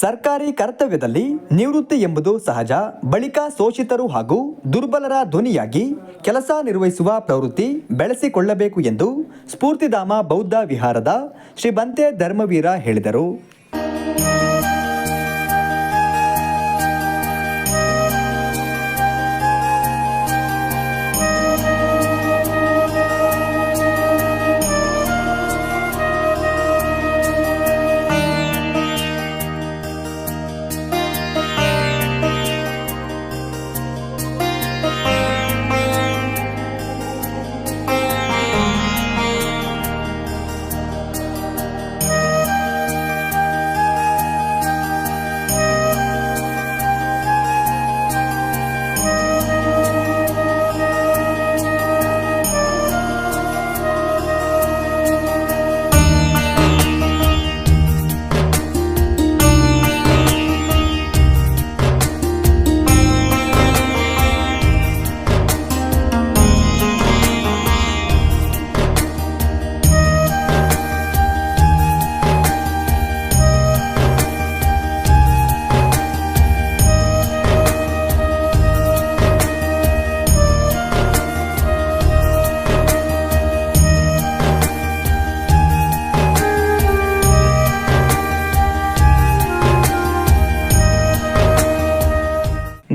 ಸರ್ಕಾರಿ ಕರ್ತವ್ಯದಲ್ಲಿ ನಿವೃತ್ತಿ ಎಂಬುದು ಸಹಜ. ಬಳಿಕ ಶೋಷಿತರು ಹಾಗೂ ದುರ್ಬಲರ ಧ್ವನಿಯಾಗಿ ಕೆಲಸ ನಿರ್ವಹಿಸುವ ಪ್ರವೃತ್ತಿ ಬೆಳೆಸಿಕೊಳ್ಳಬೇಕು ಎಂದು ಸ್ಫೂರ್ತಿಧಾಮ ಬೌದ್ಧ ವಿಹಾರದ ಶ್ರೀ ಬಂತೆ ಧರ್ಮವೀರ ಹೇಳಿದರು.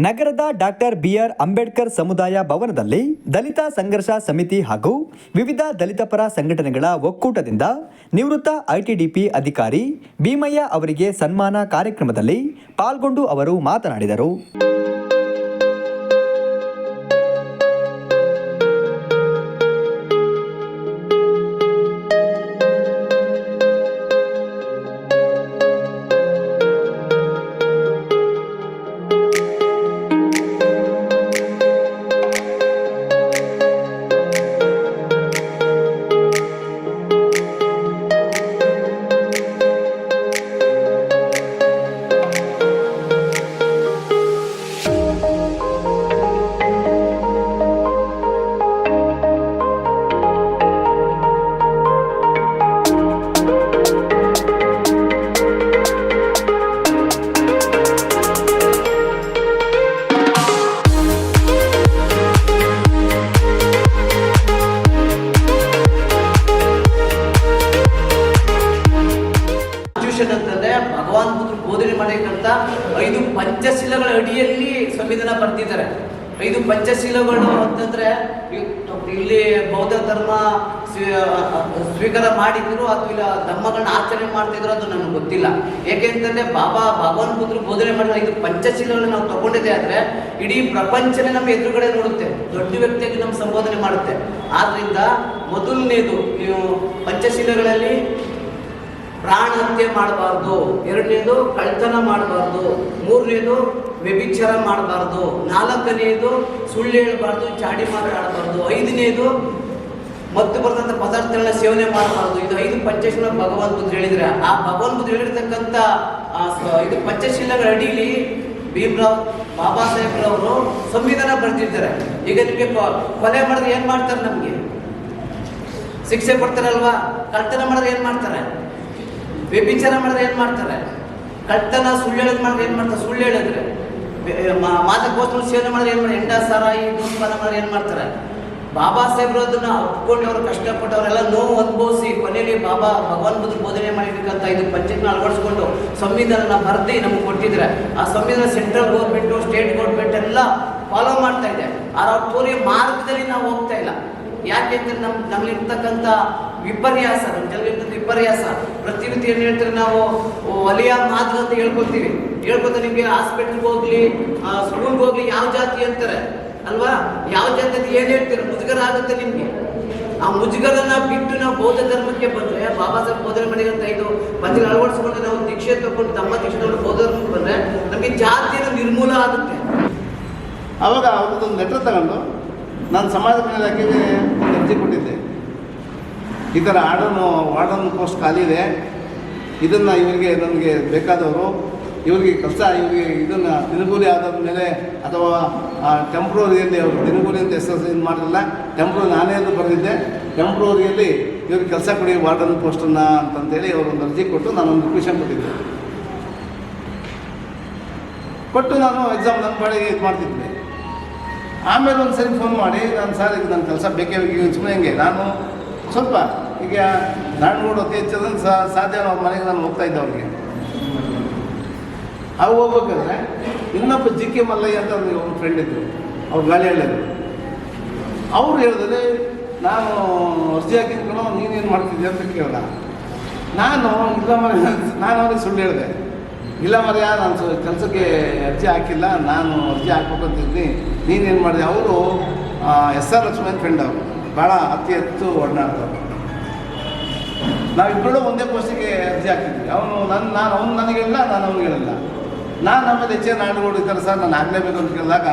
ನಗರದ ಡಾಕ್ಟರ್ ಬಿಆರ್ ಅಂಬೇಡ್ಕರ್ ಸಮುದಾಯ ಭವನದಲ್ಲಿ ದಲಿತ ಸಂಘರ್ಷ ಸಮಿತಿ ಹಾಗೂ ವಿವಿಧ ದಲಿತ ಪರ ಸಂಘಟನೆಗಳ ಒಕ್ಕೂಟದಿಂದ ನಿವೃತ್ತ ಐಟಿಡಿಪಿ ಅಧಿಕಾರಿ ಭೀಮಯ್ಯ ಅವರಿಗೆ ಸನ್ಮಾನ ಕಾರ್ಯಕ್ರಮದಲ್ಲಿ ಪಾಲ್ಗೊಂಡು ಅವರು ಮಾತನಾಡಿದರು. ಕಾನ್ಸ್ಟಿಟ್ಯೂಷನ್ ಅಂತಂದ್ರೆ ಭಗವಾನ್ ಬುದ್ಧರು ಬೋಧನೆ ಮಾಡಿದಂತ ಐದು ಪಂಚಶೀಲಗಳ ಅಡಿಯಲ್ಲಿ ಸಂವಿಧಾನ ಬರ್ತಿದ್ದಾರೆ ಐದು ಪಂಚಶೀಲಗಳು ಅಂತಂದ್ರೆ ಇಲ್ಲಿ ಬೌದ್ಧ ಧರ್ಮ ಸ್ವೀ- ಸ್ವೀಕಾರ ಮಾಡಿದ್ರು ಅಥವಾ ಇಲ್ಲ ಧರ್ಮಗಳನ್ನ ಆಚರಣೆ ಮಾಡ್ತಿದ್ರು ಅದು ನನಗೆ ಗೊತ್ತಿಲ್ಲ. ಏಕೆಂತಂದ್ರೆ ಬಾಬಾ ಭಗವಾನ್ ಬುದ್ಧರು ಬೋಧನೆ ಮಾಡಿದ ಐದು ಪಂಚಶೀಲಗಳನ್ನ ನಾವು ತಗೊಂಡಿದ್ದೆ ಆದ್ರೆ ಇಡೀ ಪ್ರಪಂಚನೇ ನಮ್ಮ ಎದುರುಗಡೆ ನೋಡುತ್ತೆ. ದೊಡ್ಡ ವ್ಯಕ್ತಿಯಾಗಿ ನಮ್ಗೆ ಸಂಬೋಧನೆ ಮಾಡುತ್ತೆ. ಆದ್ರಿಂದ ಮೊದಲನೇದು ಪಂಚಶೀಲಗಳಲ್ಲಿ ಪ್ರಾಣ ಹತ್ಯೆ ಮಾಡಬಾರ್ದು, ಎರಡನೇದು ಕಳ್ತನ ಮಾಡಬಾರ್ದು, ಮೂರನೇದು ವ್ಯಭಿಚಾರ ಮಾಡಬಾರ್ದು, ನಾಲ್ಕನೇದು ಸುಳ್ಳು ಹೇಳಬಾರ್ದು, ಚಾಡಿ ಮಾತಾಡಬಾರ್ದು, ಐದನೇದು ಮತ್ತು ಬರ್ತಕ್ಕಂಥ ಪದಾರ್ಥಗಳನ್ನ ಸೇವನೆ ಮಾಡಬಾರ್ದು. ಇದು ಐದು ಪಂಚಶೀಲ ಭಗವಂತ ಬುದ್ಧ ಹೇಳಿದ್ರೆ. ಆ ಭಗವಂತ ಬುದ್ಧ ಹೇಳಿರ್ತಕ್ಕಂಥ ಇದು ಪಂಚಶೀಲಗಳ ಅಡಿಯಲ್ಲಿ ಭೀಮರಾವ್ ಬಾಬಾ ಸಾಹೇಬ್ರವರು ಸಂವಿಧಾನ ಬರ್ತಿರ್ತಾರೆ ಈಗ ನಿಮಗೆ ಕೊಲೆ ಮಾಡಿದ್ರೆ ಏನ್ ಮಾಡ್ತಾರೆ ನಮಗೆ? ಶಿಕ್ಷೆ ಕೊಡ್ತಾರಲ್ವಾ? ಕಳ್ತನ ಮಾಡಿದ್ರೆ ಏನ್ ಮಾಡ್ತಾರೆ? ವ್ಯಭಿಚಾರ ಮಾಡಿದ್ರೆ ಏನು ಮಾಡ್ತಾರೆ? ಕಳ್ತನ ಸುಳ್ಳು ಹೇಳೋದು ಮಾಡಿದ್ರೆ ಏನು ಮಾಡ್ತಾರೆ? ಸುಳ್ಳು ಹೇಳಿದ್ರೆ. ಮಾತಕ್ಕೋಸ್ಕರ ಸೇವನೆ ಮಾಡಿದ್ರೆ ಏನ್ ಮಾಡಿ ಎಂಡ ಸಾರಾಯಿ ಧೂಮಪಾನ ಮಾಡಿದ್ರೆ ಏನು ಮಾಡ್ತಾರೆ? ಬಾಬಾ ಸಾಹೇಬ್ರು ಅದನ್ನ ಒಪ್ಕೊಂಡು ಅವರು ಕಷ್ಟಪಟ್ಟು ಅವರೆಲ್ಲ ನೋವು ಅನುಭವಿಸಿ ಕೊನೆಯಲ್ಲಿ ಬಾಬಾ ಭಗವಾನ್ ಬುದ್ಧ ಬೋಧನೆ ಮಾಡಿರ್ತಕ್ಕಂಥ ಇದು ಪಂಚಾಯತ್ನ ಅಳವಡಿಸ್ಕೊಂಡು ಸಂವಿಧಾನ ಬರೆದಿ ನಮಗೆ ಕೊಟ್ಟಿದ್ರೆ, ಆ ಸಂವಿಧಾನ ಸೆಂಟ್ರಲ್ ಗೌರ್ಮೆಂಟು, ಸ್ಟೇಟ್ ಗೌರ್ಮೆಂಟ್ ಎಲ್ಲ ಫಾಲೋ ಮಾಡ್ತಾ ಇದೆ. ಆದ್ರೆ ಅವ್ರು ತೋರಿಯ ಮಾರ್ಗದಲ್ಲಿ ನಾವು ಹೋಗ್ತಾ ಇಲ್ಲ. ಯಾಕೆಂದ್ರೆ ನಮ್ ನಮ್ಮಲ್ಲಿರ್ತಕ್ಕಂಥ ವಿಪರ್ಯಾಸ ನಮ್ಮ ವಿಪರ್ಯಾಸ ಪ್ರತಿನಿತ್ಯ ಏನು ಹೇಳ್ತಾರೆ ನಾವು ವಲಯ ಮಾತು ಅಂತ ಹೇಳ್ಕೊಳ್ತೀವಿ. ಹೇಳ್ಕೊತ ನಿಮಗೆ ಹಾಸ್ಪಿಟ್ಲ್ಗೆ ಹೋಗ್ಲಿ ಸ್ಕೂಲ್ಗೆ ಹೋಗ್ಲಿ, ಯಾವ ಜಾತಿ ಅಂತಾರೆ. ಅಲ್ವಾ? ಯಾವ ಜಾತಿ ಅಂತ ಏನು ಹೇಳ್ತೀರ? ಮುಜುಗರ ಆಗುತ್ತೆ ನಿಮಗೆ. ಆ ಮುಜುಗರನ್ನ ಬಿಟ್ಟು ನಾವು ಬೌದ್ಧ ಧರ್ಮಕ್ಕೆ ಬಂದ್ರೆ, ಬಾಬಾ ಸಾಹೇಬ್ ಬೋಧನೆ ಮಾಡಿದಂತ ಇದು ಪಂಚ ಅಳವಡಿಸ್ಕೊಂಡು ನಾವು ದೀಕ್ಷೆ ತಗೊಂಡು ತಮ್ಮ ದೀಕ್ಷೆ ತಗೊಂಡು ಬೌದ್ಧ ಧರ್ಮಕ್ಕೆ ಬಂದ್ರೆ, ನಮಗೆ ಜಾತಿಯ ನಿರ್ಮೂಲ ಆಗುತ್ತೆ. ಅವಾಗ ಒಂದು ಲೆಟ್ರ್ ತಗೊಂಡು, ನಾನು ಸಮಾಜ ಮೇಲೆ ಈ ಥರ ಆರ್ಡರ್ನು ವಾರ್ಡನ್ ಪೋಸ್ಟ್ ಖಾಲಿ ಇದೆ. ಇದನ್ನು ಇವರಿಗೆ ನನಗೆ ಬೇಕಾದವರು, ಇವರಿಗೆ ಕೆಲಸ ಇವರಿಗೆ ಇದನ್ನು ದಿನಗೂಲಿ ಆದ ಮೇಲೆ ಅಥವಾ ಟೆಂಪ್ರವರಿಯಲ್ಲಿ ಅವರು ದಿನಗೂಲಿ ಅಂತ ಹೆಸರು ಇದು ಮಾಡಲಿಲ್ಲ. ಟೆಂಪ್ರವರಿ ನಾನೇ ಅದು ಬರೆದಿದ್ದೆ. ಟೆಂಪ್ರವರಿಯಲ್ಲಿ ಇವ್ರಿಗೆ ಕೆಲಸ ಕೊಡಿ, ವಾರ್ಡನ್ ಪೋಸ್ಟನ್ನು ಅವರು ಒಂದು ಅರ್ಜಿ ಕೊಟ್ಟು ನಾನು ಒಂದು ಕ್ವಿಷನ್ ಕೊಟ್ಟಿದ್ದೆ. ಕೊಟ್ಟು ನಾನು ಎಕ್ಸಾಮ್ ನನ್ನ ಪಾಡಿಗೆ ಇದು ಮಾಡ್ತಿದ್ದೆ. ಆಮೇಲೆ ಒಂದು ಸರಿ ಫೋನ್ ಮಾಡಿ, ನಾನು ಸರ್ ಈಗ ನನ್ನ ಕೆಲಸ ಬೇಕೇ ಬೇಕು ಸುಮ್ಮನೆ ಹೆಂಗೆ. ನಾನು ಸ್ವಲ್ಪ, ಈಗ ನಾಡ್ಗೋಡು ಅತಿ ಹೆಚ್ಚದನ್ನು ಸಾಧ್ಯ ಅವ್ರ ಮನೆಗೆ ನಾನು ಹೋಗ್ತಾ ಇದ್ದೆ ಅವ್ರಿಗೆ ಅವು ಹೋಗ್ಬೇಕಾದ್ರೆ ಇನ್ನೊಬ್ಬ ಜಿ ಕೆ ಮಲ್ಲಯ್ಯ ಅಂತ ಅವ್ರಿಗೆ ಒಂದು ಫ್ರೆಂಡ್ ಇದ್ದರು ಅವ್ರು ಗಾಳಿ ಹೇಳಿದ್ರು ಅವ್ರು ಹೇಳಿದ್ರೆ, ನಾನು ಅರ್ಜಿ ಹಾಕಿದ್ಕೊಂಡು ನೀನೇನು ಮಾಡ್ತಿದ್ದೆ ಅಂತ ಕೇಳ್ದ ನಾನು ಇಲ್ಲ ಮರ ನಾನು ಅವ್ರಿಗೆ ಸುಳ್ಳು ಹೇಳಿದೆ. ಇಲ್ಲ ಮರ್ಯ ನಾನು ಕೆಲಸಕ್ಕೆ ಅರ್ಜಿ ಹಾಕಿಲ್ಲ, ನಾನು ಅರ್ಜಿ ಹಾಕ್ಬೇಕಂತಿದ್ದೀನಿ ನೀನೇನು ಮಾಡಿದೆ? ಅವರು ಎಸ್ ಆರ್ ಲಕ್ಷ್ಮಣ್ ಫ್ರೆಂಡ್ ಅವರು. ಭಾಳ ಅತಿ ಹೆಚ್ಚು ನಾವು ನಾವಿಬ್ಬರು ಒಂದೇ ಪೋಸ್ಟಿಗೆ ಅರ್ಜಿ ಹಾಕಿದ್ವಿ. ಅವನು ನನ್ನ ನಾನು ಅವ್ನು ನನಗೆ ಹೇಳಿಲ್ಲ, ನಾನು ಅವ್ನಿಗೆ ಹೇಳಿಲ್ಲ. ನಾನು ಆಮೇಲೆ ಹೆಚ್ಚೆ ನಾಡುಗಳು ಇದ್ದಾರೆ ಸರ್, ನಾನು ಆಗಲೇಬೇಕು ಅಂತ ಕೇಳಿದಾಗ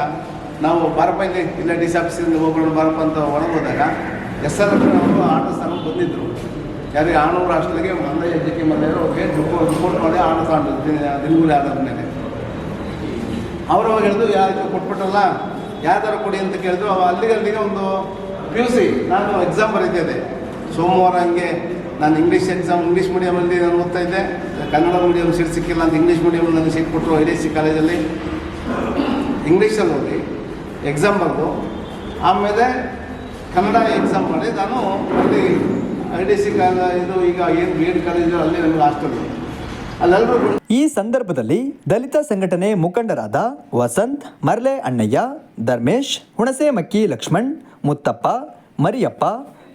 ನಾವು ಬಾರಪ್ಪ ಇಲ್ಲಿ ಇಲ್ಲ ಡಿ ಸಿ ಆಫೀಸಿಂದ ಹೋಗೋಣ ಬಾರಪ್ಪ ಅಂತ ಒಳಗೆ ಹೋದಾಗ ಎಸ್ ಆರ್ ಅವರು ಆಟೋ ಸ್ಥಾನಕ್ಕೆ ಬಂದಿದ್ದರು ಯಾರಿಗೆ ಆಣೂರು ಹಾಸ್ಟೆಲ್ಗೆ ಮಲ್ಲಯ್ಯ ಜೆ ಕೆ ಮಲ್ಲಯ್ಯರು ಅವ್ರಿಗೆ ರಿಪೋರ್ಟ್ ಮಾಡಿ ಆಟೋ ತಗೊಂಡು ದಿನಗೂಲಿ ಆಧಾರದ ಮೇಲೆ. ಅವರು ಅವಾಗ ಹೇಳಿದ್ರು ಯಾರು ಕೊಟ್ಬಿಟ್ಟಲ್ಲ ಯಾವ್ದಾರು ಕೊಡಿ ಅಂತ ಕೇಳಿದ್ರು. ಅವ ಅಲ್ಲಿಗೆ ಅಲ್ಲಿಗೆ ಒಂದು ಪಿ ಯು ಸಿ ನಾನು ಎಕ್ಸಾಮ್ ಬರೀತಿದ್ದೆ. ಸೋಮವಾರ ಹಂಗೆ ನಾನು ಇಂಗ್ಲೀಷ್ ಎಕ್ಸಾಮ್ ಇಂಗ್ಲೀಷ್ ಮೀಡಿಯಮಲ್ಲಿ ನಾನು ಓದ್ತಾ ಇದ್ದೆ. ಕನ್ನಡ ಮೀಡಿಯಮ್ ಸೀಟ್ ಸಿಕ್ಕಿಲ್ಲ ಅಂತ ಇಂಗ್ಲೀಷ್ ಮೀಡಿಯಮಲ್ಲಿ ನನಗೆ ಸೀಟ್ ಕೊಟ್ಟರು ಐ ಡಿ ಸಿ ಕಾಲೇಜಲ್ಲಿ ಇಂಗ್ಲೀಷಲ್ಲಿ ಓದಿ ಎಕ್ಸಾಮ್ ಬರೆದು, ಆಮೇಲೆ ಕನ್ನಡ ಎಕ್ಸಾಮ್ ಮಾಡಿ ನಾನು ಅಲ್ಲಿ ಐ ಡಿ ಸಿ ಕಾಲೇಜ್ ಈಗ ಏನು ಬಿ ಎಡ್ ಕಾಲೇಜು ಅಲ್ಲಿ ನಮಗೆ ಹಾಸ್ಟೆಲ್ ಈ ಸಂದರ್ಭದಲ್ಲಿ ದಲಿತ ಸಂಘಟನೆ ಮುಖಂಡರಾದ ವಸಂತ್ ಮರ್ಲೆ ಅಣ್ಣಯ್ಯ, ಧರ್ಮೇಶ್ ಹುಣಸೆಮಕ್ಕಿ ಲಕ್ಷ್ಮಣ್ ಮುತ್ತಪ್ಪ ಮರಿಯಪ್ಪ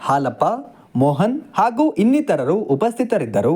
ಹಾಲಪ್ಪ ಮೋಹನ್ ಹಾಗೂ ಇನ್ನಿತರರು ಉಪಸ್ಥಿತರಿದ್ದರು.